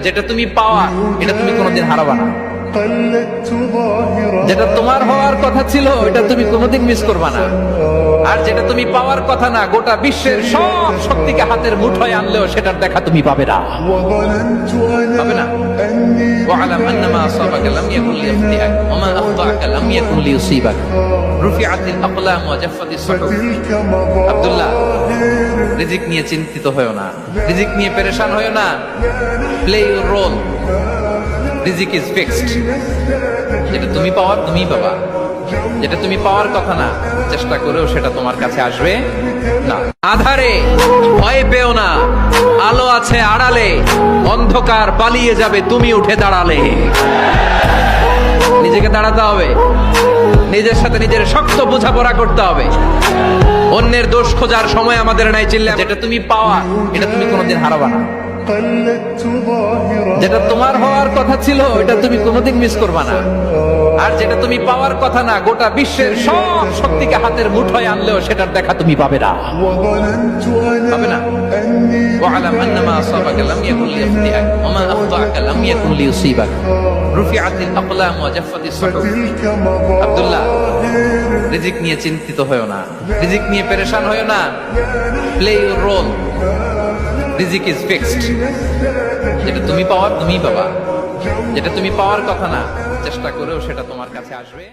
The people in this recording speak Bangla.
যেটা তুমি পাওয়া, এটা তুমি কোনোদিন হারাবা না। যেটা তোমার হওয়ার কথা ছিল এটা তুমি কোনোদিন মিস করবা না। আর যেটা তুমি পাওয়ার কথা না গোটা বিশ্বের সব শক্তিকে হাতের মুঠোয় আনলেও সেটার দেখা তুমি পাবে না وظننت পাবে না أنا أني واعلم ان ما اصابك لم يكن ليخطئك وما اخطاك لم يكن ليصيبك رفعت الاقلام وجفت الصحف فتلك আব্দুল্লাহ مظاهر রিজিক নিয়ে চিন্তিত হয়েও না রিজিক নিয়ে পেরেশান হয়েও না প্লে ইউর রোল রিজিক ইজ ফিক্সড যেটা তুমি পাওয়ার তুমিই পাবা যেটা তুমি পাওয়ার কথা না, চেষ্টা করেও সেটা তোমার কাছে আসবে না। আধারে ভয় পেও না, আলো আছে আড়ালে, অন্ধকার পালিয়ে যাবে, তুমি উঠে দাঁড়ালে। নিজেকে দাঁড়াতে হবে, নিজের সাথে নিজের শক্ত বোঝাপড়া করতে হবে। অন্যের দোষ খোঁজার সময় আমাদের নাই চিল্লা যেটা তুমি পাওয়া, এটা তুমি কোনোদিন হারাবা না। যেটা তোমার হওয়ার কথা ছিল এটা তুমি কোনোদিন মিস করবা না আর যেটা তুমি পাওয়ার কথা না গোটা বিশ্বের সব শক্তিকে হাতের মুঠোয় আনলেও সেটার দেখা তুমি পাবে না وظننت পাবে না أنا أني واعلم ان ما اصابك لم يكن ليخطئك وما اخطاك لم يكن ليصيبك رفعت الاقلام وجفت الصحف فتلك আব্দুল্লাহ مظاهر রিজিক নিয়ে চিন্তিত হয়েও না রিজিক নিয়ে পেরেশান হয়েও না প্লে ইউর রোল রিজিক ইজ ফিক্সড যেটা তুমি পাওয়ার, তুমিই পাবা। যেটা তুমি পাওয়ার কথা না, চেষ্টা করেও সেটা তোমার কাছে আসবে।